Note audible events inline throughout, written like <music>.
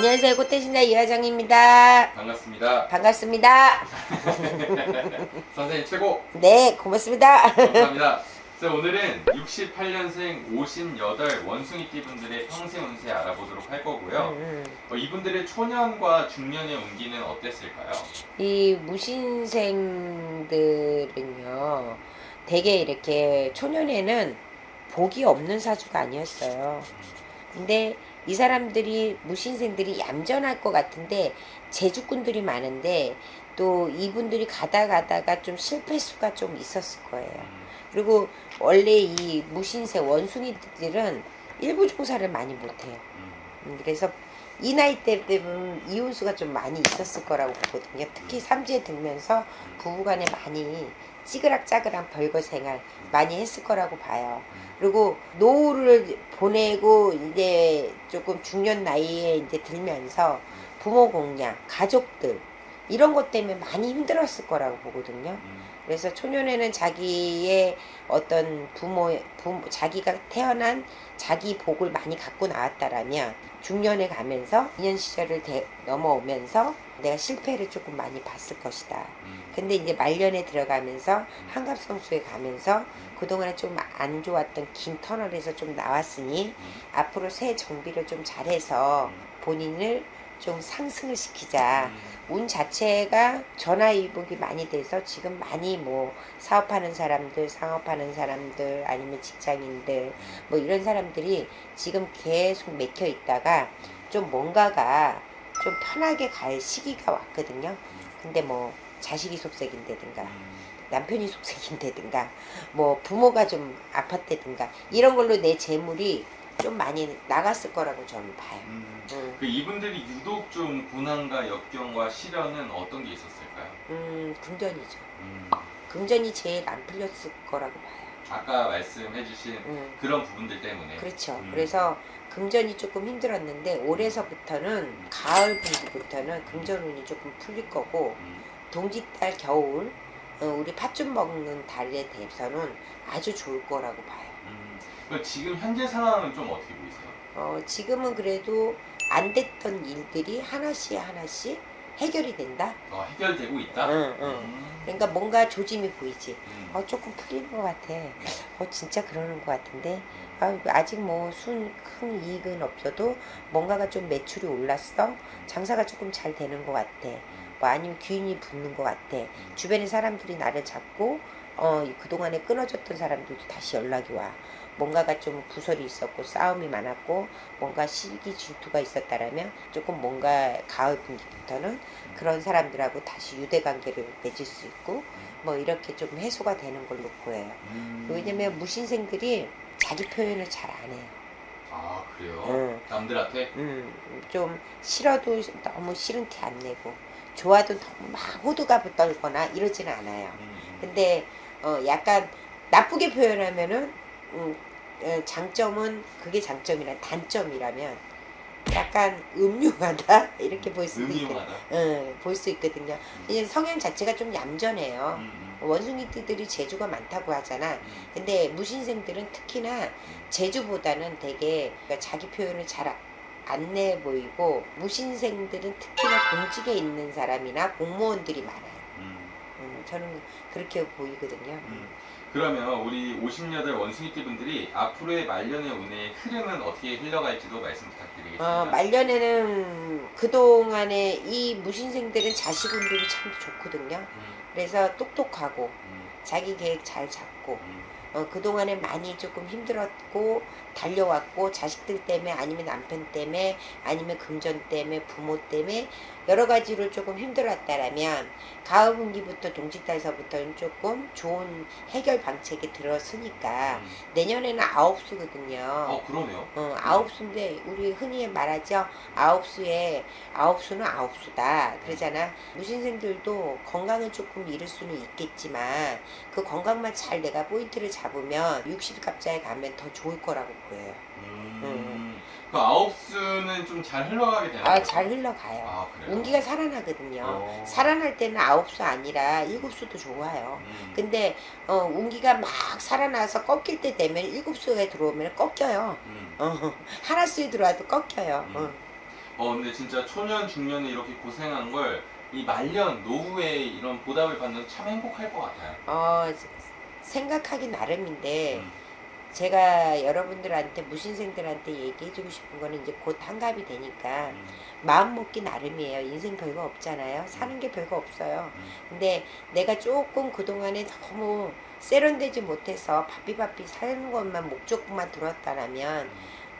안녕하세요. 꽃대신다 이화정입니다. 반갑습니다. 반갑습니다. <laughs> 선생님 최고 네, 고맙습니다. 감사합니다. 자, 오늘은 68년생 58 원숭이띠 분들의 평생 운세 알아보도록 할 거고요. 음, 어, 이분들의 초년과 중년의 운기는 어땠을까요? 이 무신생들은요, 되게 이렇게 초년에는 복이 없는 사주가 아니었어요. 근데 이 사람들이 무신생들이 얌전할 것 같은데 제주꾼들이 많은데 또 이분들이 가다 가다가 좀 실패 수가 좀 있었을 거예요. 음, 그리고 원래 이 무신세 원숭이들은 일부 종사를 많이 못해요. 음, 음, 그래서 이 나이 때 되면 이혼수가 좀 많이 있었을 거라고 보거든요. 특히 삼지에 들면서 부부간에 많이 찌그락짜그락 별거 생활 많이 했을 거라고 봐요. 그리고 노후를 보내고 이제 조금 중년 나이에 이제 들면서 부모 공양, 가족들 이런 것 때문에 많이 힘들었을 거라고 보거든요. 음, 그래서 초년에는 자기의 어떤 부모, 부모 자기가 태어난 자기 복을 많이 갖고 나왔다라면 중년에 가면서 2년 시절을 대- 넘어오면서 내가 실패를 조금 많이 봤을 것이다. 음, 근데 이제 말년에 들어가면서 한갑성수에 가면서 그동안에 좀 안 좋았던 긴 터널에서 좀 나왔으니 음, 앞으로 새 정비를 좀 잘해서 본인을 좀 상승을 시키자. 음, 운 자체가 전화위복이 많이 돼서 지금 많이 뭐 사업하는 사람들, 상업하는 사람들, 아니면 직장인들, 뭐 이런 사람들이 지금 계속 맥혀 있다가 좀 뭔가가 좀 편하게 갈 시기가 왔거든요. 근데 뭐 자식이 속색인다든가 음, 남편이 속색인다든가 뭐 부모가 좀 아팠다든가 이런 걸로 내 재물이 좀 많이 나갔을 거라고 저는 봐요. 음. 음, 그 이분들이 유독 좀 고난과 역경과 시련은 어떤 게 있었을까요? 음 금전이죠. 음, 금전이 제일 안 풀렸을 거라고 봐요. 아까 말씀해주신 음, 그런 부분들 때문에 그렇죠. 음. 그래서 금전이 조금 힘들었는데 올해서부터는 가을 분기부터는 금전운이 조금 풀릴 거고 음, 동짓달 겨울 어, 우리 팥죽 먹는 달에 대해서는 아주 좋을 거라고 봐요. 음. 그 지금 현재 상황은 좀 어떻게 보이세요? 어, 지금은 그래도 안 됐던 일들이 하나씩 하나씩 해결이 된다. 어, 해결되고 있다? 응, 응. 음, 그러니까 뭔가 조짐이 보이지. 음, 어, 조금 풀리는 것 같아. 어, 진짜 그러는 것 같은데. 아, 아직 뭐 순 큰 이익은 없어도 뭔가가 좀 매출이 올랐어. 장사가 조금 잘 되는 것 같아. 뭐 아니면 귀인이 붙는 것 같아. 주변의 사람들이 나를 잡고 어, 이 그동안에 끊어졌던 사람들도 다시 연락이 와. 뭔가가 좀 구설이 있었고 싸움이 많았고 뭔가 시기 질투가 있었다라면 조금 뭔가 가을 분기부터는 그런 사람들하고 다시 유대 관계를 맺을 수 있고 뭐 이렇게 좀 해소가 되는 걸로 보여요. 음. 왜냐면 무신생들이 자기 표현을 잘 안 해요. 아 그래요? 응. 남들한테? 음, 좀 싫어도 너무 싫은 티 안 내고 좋아도 너무 막 호두갑을 떨거나 이러지는 않아요. 음, 근데 어 약간 나쁘게 표현하면은 음, 어, 장점은 그게 장점이라 단점이라면 약간 음흉하다 <laughs> 이렇게 볼 수도 있거든요. 음흉하다. 응, 볼수 있거든요. 이제 성향 자체가 좀 얌전해요. 음, 음, 원숭이들이 재주가 많다고 하잖아. 음, 근데 무신생들은 특히나 재주보다는 되게 그러니까 자기 표현을 잘 안내 보이고 무신생들은 특히나 공직에 있는 사람이나 공무원들이 많아요. 음, 음, 저는 그렇게 보이거든요. 음. 그러면 우리 58 원숭이띠 분들이 앞으로의 말년의 운의 흐름은 어떻게 흘러갈지도 말씀 부탁드리겠습니다. 어, 말년에는 그동안에 이 무신생들은 자식 운들이 참 좋거든요. 음, 그래서 똑똑하고 음, 자기 계획 잘 잡고 음, 어, 그동안에 많이 조금 힘들었고 달려왔고 자식들 때문에 아니면 남편 때문에 아니면 금전 때문에 부모 때문에 여러 가지로 조금 힘들었다라면 가을 분기부터 동짓달서부터는 조금 좋은 해결 방책이 들어서니까 음. 내년에는 아홉 수거든요. 어 그러네요. 어, 아홉 수인데 우리 흔히 말하죠. 아홉 수에 아홉 수는 아홉 수다. 그러잖아. 무신생들도 건강은 조금 잃을 수는 있겠지만 그 건강만 잘 내가 포인트를 잡으면 60갑자에 가면 더 좋을 거라고 보여요. 음. 그 아홉 수는 좀 잘 흘러가게 되나요? 아, 잘 흘러가요. 아 그래요. 운기가 살아나거든요. 어. 살아날 때는 아홉 수 아니라 일곱 수도 좋아요. 음. 근데 어, 운기가 막 살아나서 꺾일 때 되면 일곱 수에 들어오면 꺾여요. 음. 어, 하나 수에 들어와도 꺾여요. 음. 어. 어 근데 진짜 초년 중년에 이렇게 고생한 걸 이 말년 노후에 이런 보답을 받는 참 행복할 것 같아요. 어, 생각하기 나름인데 음. 제가 여러분들한테 무신생들한테 얘기해주고 싶은 거는 이제 곧 한갑이 되니까 음. 마음 먹기 나름이에요. 인생 별거 없잖아요. 사는 게 별거 없어요. 음. 근데 내가 조금 그동안에 너무 세련되지 못해서 바삐바삐 사는 것만 목적만 들었다라면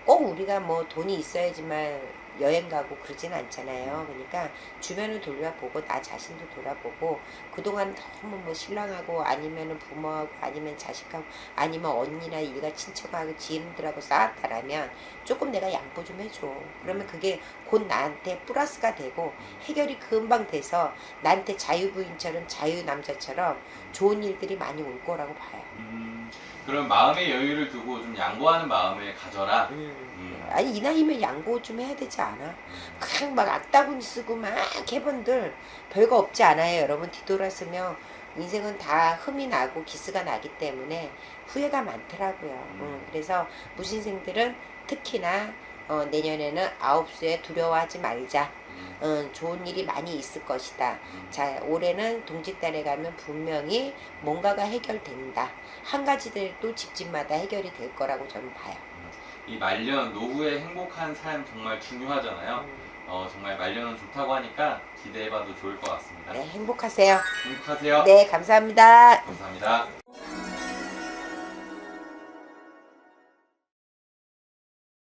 꼭 우리가 뭐 돈이 있어야지만 여행 가고 그러진 않잖아요. 그러니까 주변을 돌아보고 나 자신도 돌아보고 그동안 너무 뭐 신랑하고 아니면은 부모하고 아니면 자식하고 아니면 언니나 일가 친척하고 지인들하고 쌓았다라면 조금 내가 양보 좀 해줘. 그러면 그게 곧 나한테 플러스가 되고 해결이 금방 돼서 나한테 자유부인처럼 자유남자처럼 좋은 일들이 많이 올 거라고 봐요. 음, 그럼 마음의 여유를 두고 좀 양보하는 마음을 가져라. 음. 음. 아니 이 나이면 양보 좀 해야 되지 않아? 그냥 막 악다구니 쓰고 막 해본들 별거 없지 않아요. 여러분 뒤돌아서면 인생은 다 흠이 나고 기스가 나기 때문에 후회가 많더라고요. 음, 그래서 무신생들은 특히나 어, 내년에는 아홉 수에 두려워하지 말자. 음. 음, 좋은 일이 많이 있을 것이다. 자 올해는 동짓달에 가면 분명히 뭔가가 해결된다. 한 가지들도 집집마다 해결이 될 거라고 저는 봐요 이 말년 노후의 행복한 삶 정말 중요하잖아요. 음, 어, 정말 말년은 좋다고 하니까 기대해봐도 좋을 것 같습니다. 네 행복하세요 행복하세요. 네 감사합니다 감사합니다.